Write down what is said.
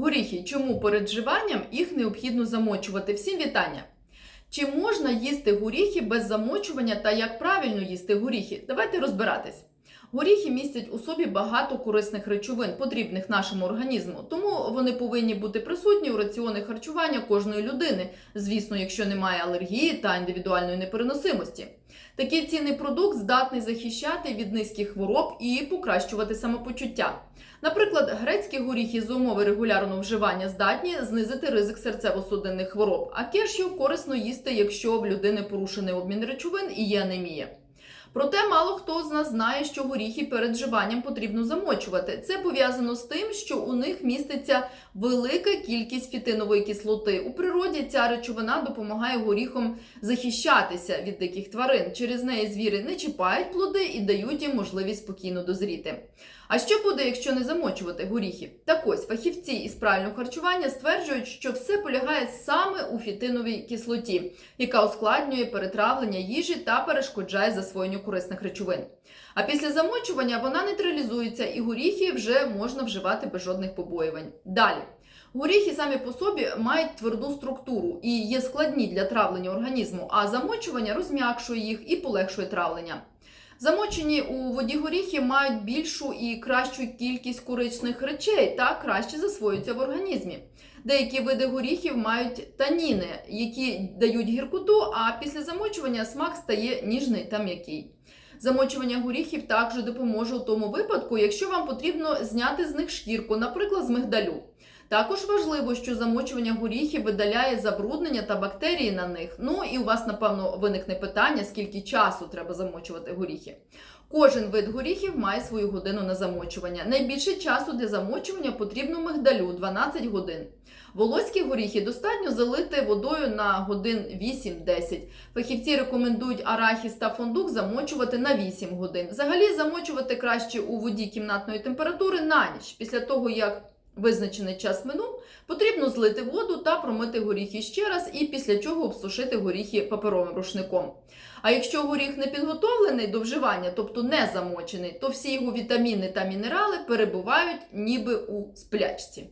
Горіхи, чому перед вживанням їх необхідно замочувати? Всім вітання! Чи можна їсти горіхи без замочування та як правильно їсти горіхи? Давайте розбиратись. Горіхи містять у собі багато корисних речовин, потрібних нашому організму, тому вони повинні бути присутні у раціоні харчування кожної людини, звісно, якщо немає алергії та індивідуальної непереносимості. Такий цінний продукт здатний захищати від низьких хвороб і покращувати самопочуття. Наприклад, грецькі горіхи з умови регулярного вживання здатні знизити ризик серцево-судинних хвороб, а кешю корисно їсти, якщо в людини порушений обмін речовин і є анемія. Проте мало хто з нас знає, що горіхи перед вживанням потрібно замочувати. Це пов'язано з тим, що у них міститься велика кількість фітинової кислоти. У природі ця речовина допомагає горіхам захищатися від диких тварин. Через неї звіри не чіпають плоди і дають їм можливість спокійно дозріти. А що буде, якщо не замочувати горіхи? Так ось фахівці із правильного харчування стверджують, що все полягає саме у фітиновій кислоті, яка ускладнює перетравлення їжі та перешкоджає засвоєнню корисних речовин. А після замочування вона нейтралізується, і горіхи вже можна вживати без жодних побоювань. Далі. Горіхи самі по собі мають тверду структуру і є складні для травлення організму, а замочування розм'якшує їх і полегшує травлення. Замочені у воді горіхи мають більшу і кращу кількість корисних речей та краще засвоюються в організмі. Деякі види горіхів мають таніни, які дають гіркоту, а після замочування смак стає ніжний та м'який. Замочування горіхів також допоможе у тому випадку, якщо вам потрібно зняти з них шкірку, наприклад, з мигдалю. Також важливо, що замочування горіхів видаляє забруднення та бактерії на них. Ну і у вас, напевно, виникне питання, скільки часу треба замочувати горіхи. Кожен вид горіхів має свою годину на замочування. Найбільше часу для замочування потрібно мигдалю 12 годин. Волоські горіхи достатньо залити водою на годин 8-10. Фахівці рекомендують арахіс та фундук замочувати на 8 годин. Взагалі замочувати краще у воді кімнатної температури на ніч. Після того, як визначений час минув, потрібно злити воду та промити горіхи ще раз, і після чого обсушити горіхи паперовим рушником. А якщо горіх не підготовлений до вживання, тобто не замочений, то всі його вітаміни та мінерали перебувають ніби у сплячці.